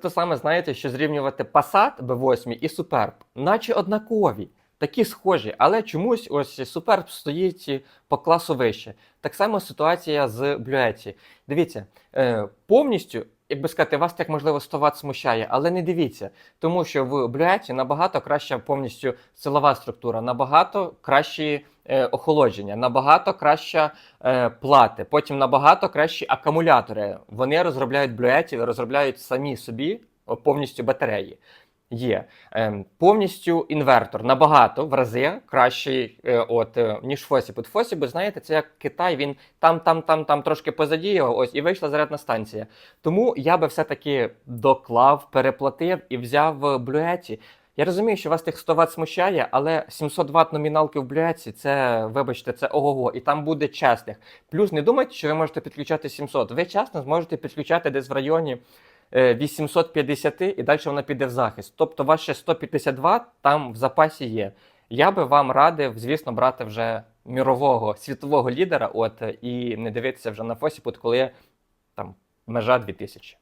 Те саме знаєте, що зрівнювати Passat B8 і Superb, наче однакові, такі схожі, але чомусь ось Superb стоїть по класу вище. Так само ситуація з Блюеті. Дивіться, е, повністю, як би сказати, вас так можливо 100 Вт смущає, але не дивіться, тому що в Bluetti набагато краща повністю силова структура, набагато кращі е, охолодження, набагато краща е, плати, потім набагато кращі акумулятори. Вони розробляють блюетів, розробляють самі собі повністю батареї. Є ем, повністю інвертор набагато в рази кращий, е, от е, ніж Фосіб. От Фосіб, знаєте, це як Китай, він там, там, там, там трошки позадіяв, ось і вийшла зарядна станція. Тому я би все-таки доклав, переплатив і взяв Блюеті. Я розумію, що вас тих 100 Вт смущає, але 700 Вт номіналки в Блюеті, це, вибачте, це ого-го, і там буде чесних. Плюс не думайте, що ви можете підключати 700. Ви чесно зможете підключати десь в районі 850 і далі вона піде в захист. Тобто, ще 150 там в запасі є. Я би вам радив, звісно, брати вже мірового світового лідера, от і не дивитися вже на Фосіпут, коли там межа 2000.